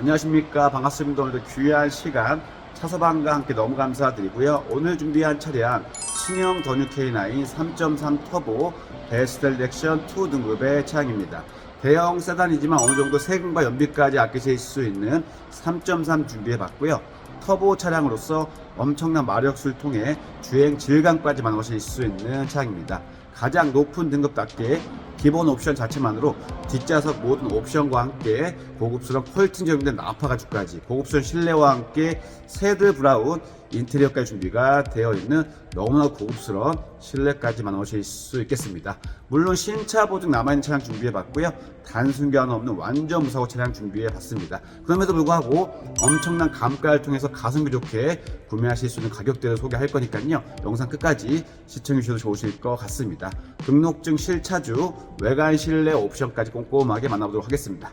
안녕하십니까. 반갑습니다. 오늘도 귀한 시간 차서방과 함께 너무 감사드리고요. 오늘 준비한 차량 신형 더뉴 K9 3.3 터보 베스트셀렉션 2 등급의 차량입니다. 대형 세단이지만 어느 정도 세금과 연비까지 아끼실 수 있는 3.3 준비해 봤고요 터보 차량으로서 엄청난 마력수를 통해 주행 질감까지 만드실 수 있는 차량입니다. 가장 높은 등급답게 기본 옵션 자체만으로 뒷좌석 모든 옵션과 함께 고급스러운 퀄리티 적용된 나파 가죽까지 고급스러운 실내와 함께 새드 브라운 인테리어까지 준비가 되어 있는 너무나 고급스러운 실내까지 만나실 수 있겠습니다. 물론 신차 보증 남아있는 차량 준비해 봤고요. 단순 교환 없는 완전 무사고 차량 준비해 봤습니다. 그럼에도 불구하고 엄청난 감가를 통해서 가성비 좋게 구매하실 수 있는 가격대를 소개할 거니까요. 영상 끝까지 시청해 주셔도 좋으실 것 같습니다. 등록증 실차주 외관 실내 옵션까지 꼼꼼하게 만나보도록 하겠습니다.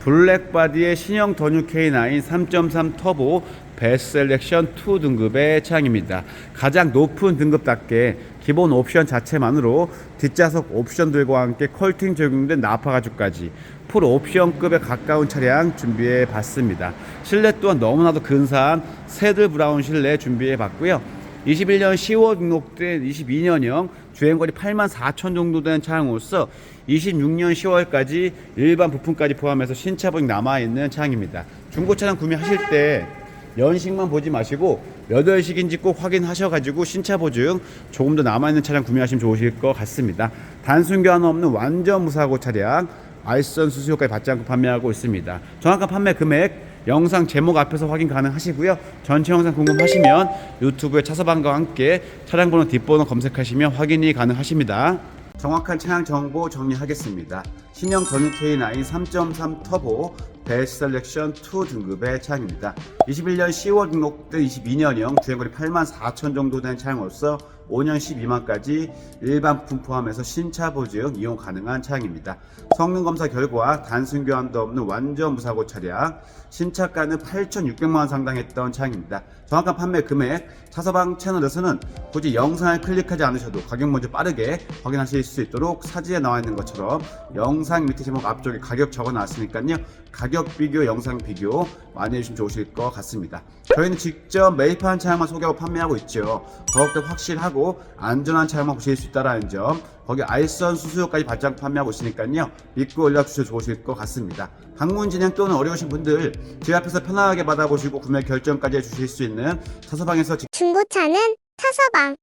블랙바디의 신형 더뉴 K9 3.3 터보 베스트 셀렉션 2 등급의 차량입니다. 가장 높은 등급답게 기본 옵션 자체만으로 뒷좌석 옵션들과 함께 컬팅 적용된 나파 가죽까지 풀 옵션급에 가까운 차량 준비해 봤습니다. 실내 또한 너무나도 근사한 새들 브라운 실내 준비해 봤고요. 21년 10월 등록된 22년형 주행거리 8만 4천 정도 되는 차량으로서 26년 10월까지 일반 부품까지 포함해서 신차 보행 남아있는 차량입니다. 중고 차량 구매하실 때 연식만 보지 마시고 몇 월식인지 꼭 확인하셔가지고 신차 보증 조금 더 남아있는 차량 구매하시면 좋으실 것 같습니다. 단순 교환 없는 완전 무사고 차량 알선 수수료까지 받지 않고 판매하고 있습니다. 정확한 판매 금액 영상 제목 앞에서 확인 가능하시고요. 전체 영상 궁금하시면 유튜브에 차서방과 함께 차량 번호 뒷번호 검색하시면 확인이 가능하십니다. 정확한 차량 정보 정리하겠습니다. 신형 더뉴 K9 3.3 터보 베스트 셀렉션 2 등급의 차량입니다. 21년 10월 등록된 22년형 주행거리 8만 4천 정도 되는 차량으로서 5년 12만까지 일반 부품 포함해서 신차 보증 이용 가능한 차량입니다. 성능 검사 결과 단순 교환도 없는 완전 무사고 차량, 신차가는 8,600만 원 상당했던 차량입니다. 정확한 판매 금액 차서방 채널에서는 굳이 영상을 클릭하지 않으셔도 가격 먼저 빠르게 확인하실 수 있도록 사진에 나와 있는 것처럼 영상 밑에 제목 앞쪽에 가격 적어 놨으니까요. 가격 비교, 영상 비교 많이 해주시면 좋으실 것 같습니다. 저희는 직접 매입한 차량만 소개하고 판매하고 있죠. 더욱더 확실하고 안전한 차량만 보실 수 있다는 점, 거기 알선 수수료까지 않고 판매하고 있으니까요. 믿고 연락주셔도 좋으실 것 같습니다. 방문 진행 또는 어려우신 분들 제 앞에서 편하게 받아보시고 구매 결정까지 해주실 수 있는 차서방에서 중고차는 차서방